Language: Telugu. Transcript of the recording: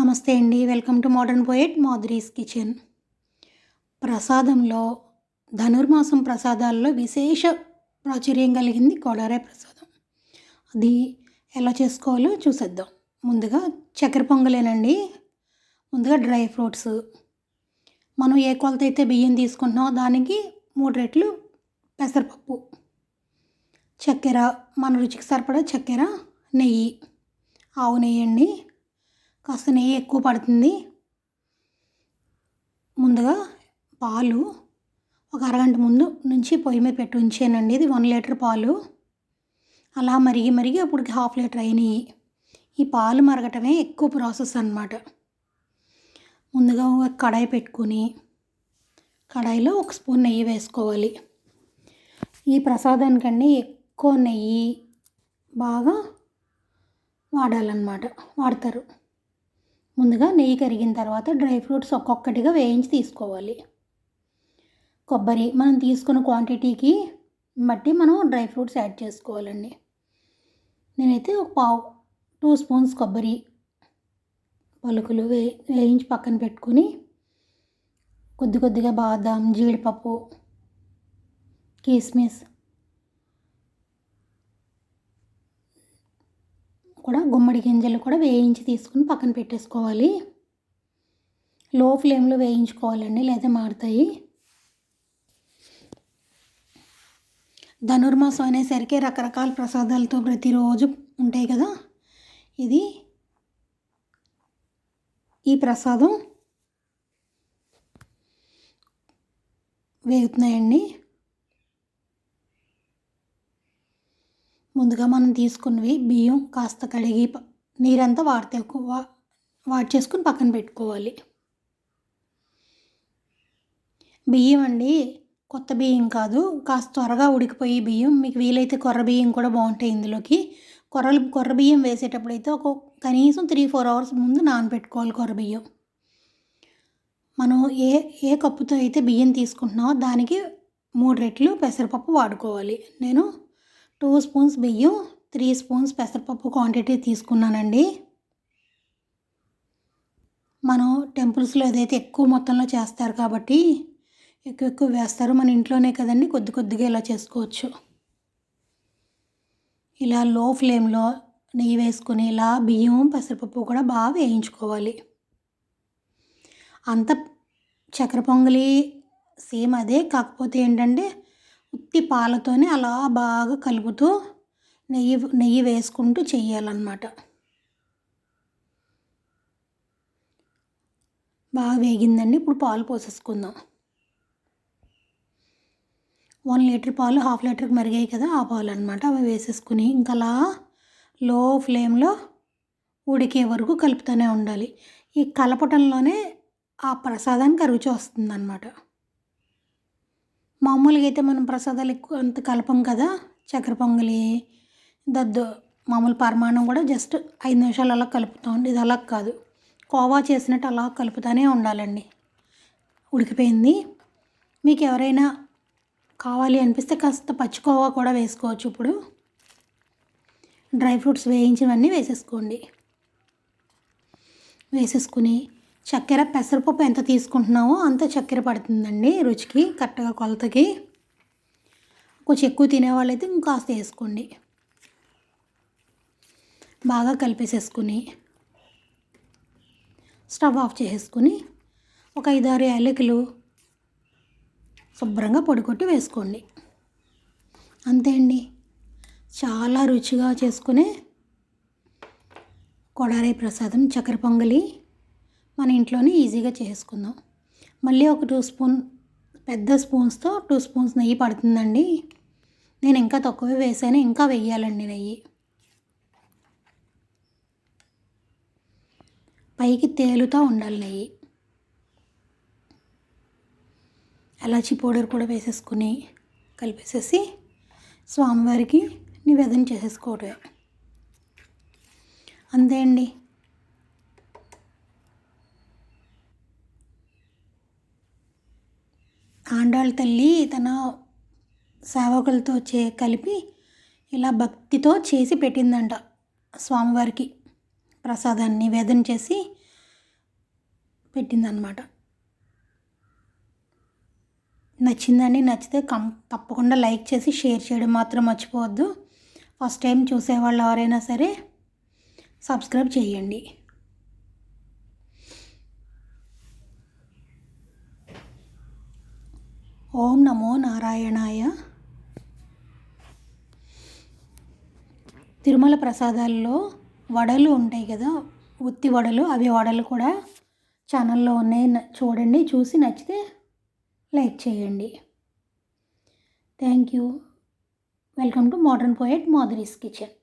నమస్తే అండి. Welcome to modern poet Madhuri's kitchen. ప్రసాదంలో ధనుర్మాసం ప్రసాదాల్లో విశేష ప్రాచుర్యం కలిగింది కొడారే ప్రసాదం. అది ఎలా చేసుకోవాలో చూసేద్దాం. ముందుగా చక్కెర పొంగలేనండి. ముందుగా డ్రై ఫ్రూట్స్. మనం ఏ కొలత అయితే బియ్యం తీసుకుంటున్నామో దానికి మూడు రెట్లు పెసరపప్పు చక్కెర మన రుచికి సరిపడా చక్కెర నెయ్యి ఆవు నెయ్యి అండి కాస్త నెయ్యి ఎక్కువ పడుతుంది. ముందుగా పాలు ఒక అరగంట ముందు నుంచి పొయ్యి మీద పెట్టి ఉంచానండి. ఇది వన్ లీటర్ పాలు. అలా మరిగి మరిగి అప్పటికి హాఫ్ లీటర్ అయినాయి. ఈ పాలు మరగటమే ఎక్కువ ప్రాసెస్ అనమాట ముందుగా ఒక కడాయి పెట్టుకుని కడాయిలో ఒక స్పూన్ నెయ్యి వేసుకోవాలి. ఈ ప్రసాదానికండి ఎక్కువ నెయ్యి బాగా వాడాలన్నమాట. వాడతారు. ముందుగా నెయ్యి కరిగిన తర్వాత డ్రై ఫ్రూట్స్ ఒక్కొక్కటిగా వేయించి తీసుకోవాలి. కొబ్బరి మనం తీసుకున్న క్వాంటిటీకి బట్టి మనం డ్రై ఫ్రూట్స్ యాడ్ చేసుకోవాలండి. నేనైతే ఒక పావు టూ స్పూన్స్ కొబ్బరి పలుకులు వే వేయించి పక్కన పెట్టుకుని కొద్ది కొద్దిగా బాదం జీడిపప్పు కిస్మిస్ కూడా గుమ్మడి గింజలు కూడా వేయించి తీసుకుని పక్కన పెట్టేసుకోవాలి. లో ఫ్లేమ్లో వేయించుకోవాలండి లేదా మారుతాయి ధనుర్మాసం అనేసరికి రకరకాల ప్రసాదాలతో ప్రతిరోజు ఉంటాయి కదా. ఇది ఈ ప్రసాదం వేగుతున్నాయండి. ముందుగా మనం తీసుకున్నవి బియ్యం కాస్త కడిగి నీరంతా వాడితే వాడి చేసుకుని పక్కన పెట్టుకోవాలి. బియ్యం అండి కొత్త బియ్యం కాదు కాస్త త్వరగా ఉడికిపోయి బియ్యం. మీకు వీలైతే కొర్ర బియ్యం కూడా బాగుంటాయి ఇందులోకి. కొర్రలు కొర్ర బియ్యం వేసేటప్పుడు అయితే ఒక కనీసం త్రీ ఫోర్ అవర్స్ ముందు నానబెట్టుకోవాలి కొర్ర బియ్యం. మనం ఏ ఏ కప్పుతో అయితే బియ్యం తీసుకుంటున్నామో దానికి మూడు రెట్లు పెసరపప్పు వాడుకోవాలి. నేను టూ స్పూన్స్ బియ్యం త్రీ స్పూన్స్ పెసరపప్పు క్వాంటిటీ తీసుకున్నానండి. మనం టెంపుల్స్లో ఏదైతే ఎక్కువ మొత్తంలో చేస్తారు కాబట్టి ఎక్కువ ఎక్కువ వేస్తారు మన ఇంట్లోనే కదండి కొద్ది కొద్దిగా ఇలా చేసుకోవచ్చు. ఇలా లో ఫ్లేమ్లో నెయ్యి వేసుకుని ఇలా బియ్యం పెసరపప్పు కూడా బాగా వేయించుకోవాలి. అంత చక్కెర పొంగలి సేమ్ అదే కాకపోతే ఏంటంటే ఉత్తి పాలతోనే అలా బాగా కలుపుతూ నెయ్యి నెయ్యి వేసుకుంటూ చెయ్యాలన్నమాట. బాగా వేగిందండి. ఇప్పుడు పాలు పోసేసుకుందాం. వన్ లీటర్ పాలు హాఫ్ లీటర్కి మరిగాయి కదా ఆ పాలు అనమాట అవి వేసేసుకుని ఇంకా అలా లో ఫ్లేమ్లో ఉడికే వరకు కలుపుతూనే ఉండాలి. ఈ కలపటంలోనే ఆ ప్రసాదానికి రుచి వస్తుంది అనమాట మామూలుగా అయితే మనం ప్రసాదాలు ఎక్కువ అంత కలపం కదా చక్కెర పొంగలి దద్దు మామూలు పరిమాణం కూడా జస్ట్ ఐదు నిమిషాలు అలా కలుపుతాం ఇది అలా కాదు. కోవా చేసినట్టు అలా కలుపుతూనే ఉండాలండి. ఉడికిపోయింది. మీకు ఎవరైనా కావాలి అనిపిస్తే కాస్త పచ్చికోవా కూడా వేసుకోవచ్చు ఇప్పుడు. డ్రై ఫ్రూట్స్ వేయించినవన్నీ వేసేసుకోండి. వేసేసుకుని చక్కెర పెసరపప్పు ఎంత తీసుకుంటున్నామో అంత చక్కెర పడుతుందండి రుచికి కరెక్ట్గా కొలతకి. కొంచెం ఎక్కువ తినేవాళ్ళైతే ఇంకాస్త వేసుకోండి. బాగా కలిపేసేసుకుని స్టవ్ ఆఫ్ చేసేసుకుని ఒక ఐదారు యాలకులు శుభ్రంగా పొడి కొట్టి వేసుకోండి. అంతే అండి. చాలా రుచిగా చేసుకునే కొడారి ప్రసాదం చక్కెర పొంగలి. మన ఇంట్లోనే ఈజీగా చేసుకుందాం. మళ్ళీ ఒక టూ స్పూన్ పెద్ద స్పూన్స్తో టూ స్పూన్స్ నెయ్యి పడుతుందండి. నేను ఇంకా తక్కువే వేసాను ఇంకా వెయ్యాలండి నెయ్యి. పైకి తేలుతూ ఉండాలి నెయ్యి. ఎలాచి పౌడర్ కూడా వేసేసుకుని కలిపేసేసి స్వామివారికి నివేదన చేసేసుకోవటమే. అంతే అండి. ఆండాళ్ళ తల్లి తన సేవకులతో చే కలిపి ఇలా భక్తితో చేసి పెట్టిందంట స్వామివారికి ప్రసాదాన్ని నివేదన చేసి పెట్టిందనమాట నచ్చిందని నచ్చితే కం తప్పకుండా లైక్ చేసి షేర్ చేయడం మాత్రం మర్చిపోవద్దు. ఫస్ట్ టైం చూసేవాళ్ళు ఎవరైనా సరే సబ్స్క్రైబ్ చేయండి. ఓం నమో నారాయణాయ. తిరుమల ప్రసాదాల్లో వడలు ఉంటాయి కదా ఉత్తి వడలు అవి వడలు కూడా ఛానల్లో ఉన్నాయి. చూడండి చూసి నచ్చితే లైక్ చేయండి. Thank you. Welcome to modern poet Madhuri's kitchen.